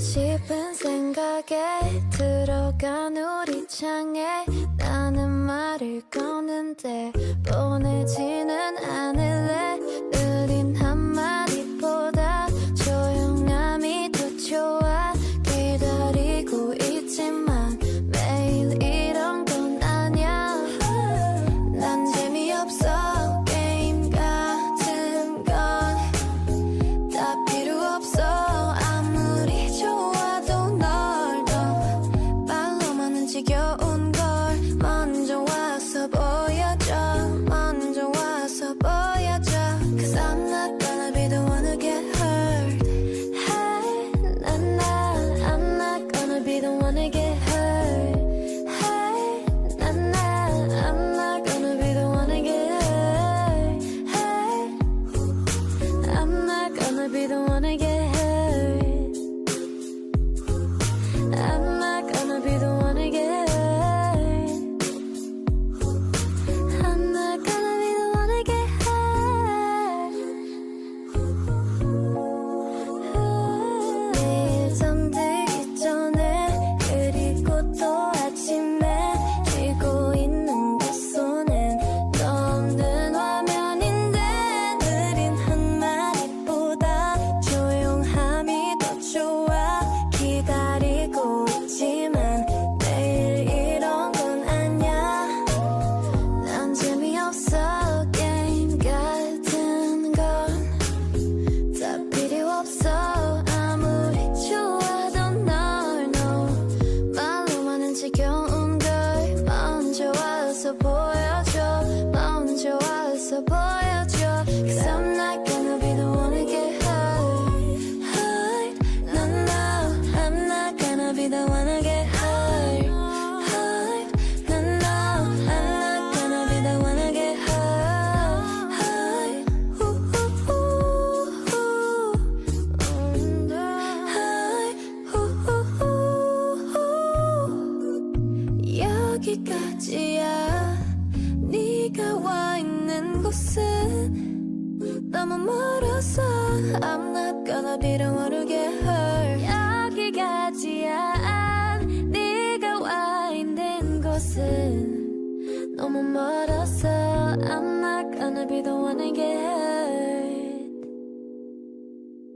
싶은 생각에 들어간 우리 창에 나는 말을 꺼는데 wanna be the one I get 좋아서 보여줘 마음 좋아서 보여줘 Cause I'm not gonna be the one to get hurt Hurt No no I'm not gonna be the one to get hurt Hurt No no I'm not gonna be the one to get hurt Hurt Ooh ooh ooh 어디까지야 네가 와 있는 곳은 너무 멀어서 I'm not gonna be the one who get hurt 여기까지야 네가 와 있는 곳은 너무 멀어서 I'm not gonna be the one who get hurt